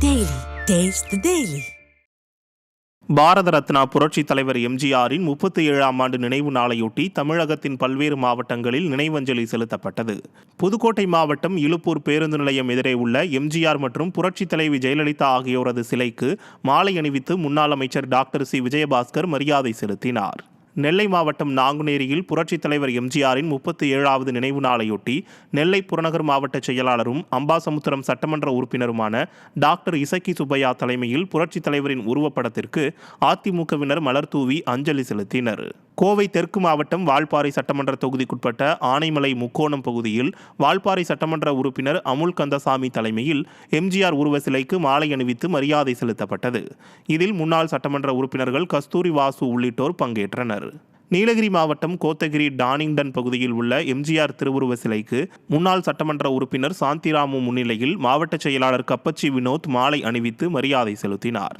Taste the Daily. Bharat Ratna புரட்சித் தலைவர் எம்ஜிஆரின் முப்பத்தி ஏழாம் ஆண்டு நினைவு நாளையொட்டி தமிழகத்தின் பல்வேறு மாவட்டங்களில் நினைவஞ்சலி செலுத்தப்பட்டது. புதுக்கோட்டை மாவட்டம் இழுப்பூர் பேருந்து நிலையம் எதிரே உள்ள எம்ஜிஆர் மற்றும் புரட்சித் தலைவி ஜெயலலிதா ஆகியோரது சிலைக்கு மாலை அணிவித்து முன்னாள் அமைச்சர் டாக்டர் சி. விஜயபாஸ்கர் மரியாதை செலுத்தினார். நெல்லை மாவட்டம் நாங்குநேரியில் புரட்சித் தலைவர் எம்ஜிஆரின் முப்பத்தி ஏழாவது நினைவு நாளையொட்டி நெல்லை புறநகர் மாவட்ட செயலாளரும் அம்பாசமுத்திரம் சட்டமன்ற உறுப்பினருமான டாக்டர் இசக்கி சுப்பையா தலைமையில் புரட்சித் தலைவரின் உருவப்படத்திற்கு அதிமுகவினர் மலர் தூவி அஞ்சலி செலுத்தினர். கோவை தெற்கு மாவட்டம் வால்பாறை சட்டமன்ற தொகுதிக்குட்பட்ட ஆனைமலை முக்கோணம் பகுதியில் வால்பாறை சட்டமன்ற உறுப்பினர் அமுல் கந்தசாமி தலைமையில் எம்ஜிஆர் உருவ சிலைக்கு மாலை அணிவித்து மரியாதை செலுத்தப்பட்டது. இதில் முன்னாள் சட்டமன்ற உறுப்பினர்கள் கஸ்தூரி வாசு உள்ளிட்டோர் பங்கேற்றனர். நீலகிரி மாவட்டம் கோத்தகிரி டானிங்டன் பகுதியில் உள்ள எம்ஜிஆர் திருவுருவ சிலைக்கு முன்னாள் சட்டமன்ற உறுப்பினர் சாந்திராமு முன்னிலையில் மாவட்ட செயலாளர் கப்பச்சி வினோத் மாலை அணிவித்து மரியாதை செலுத்தினார்.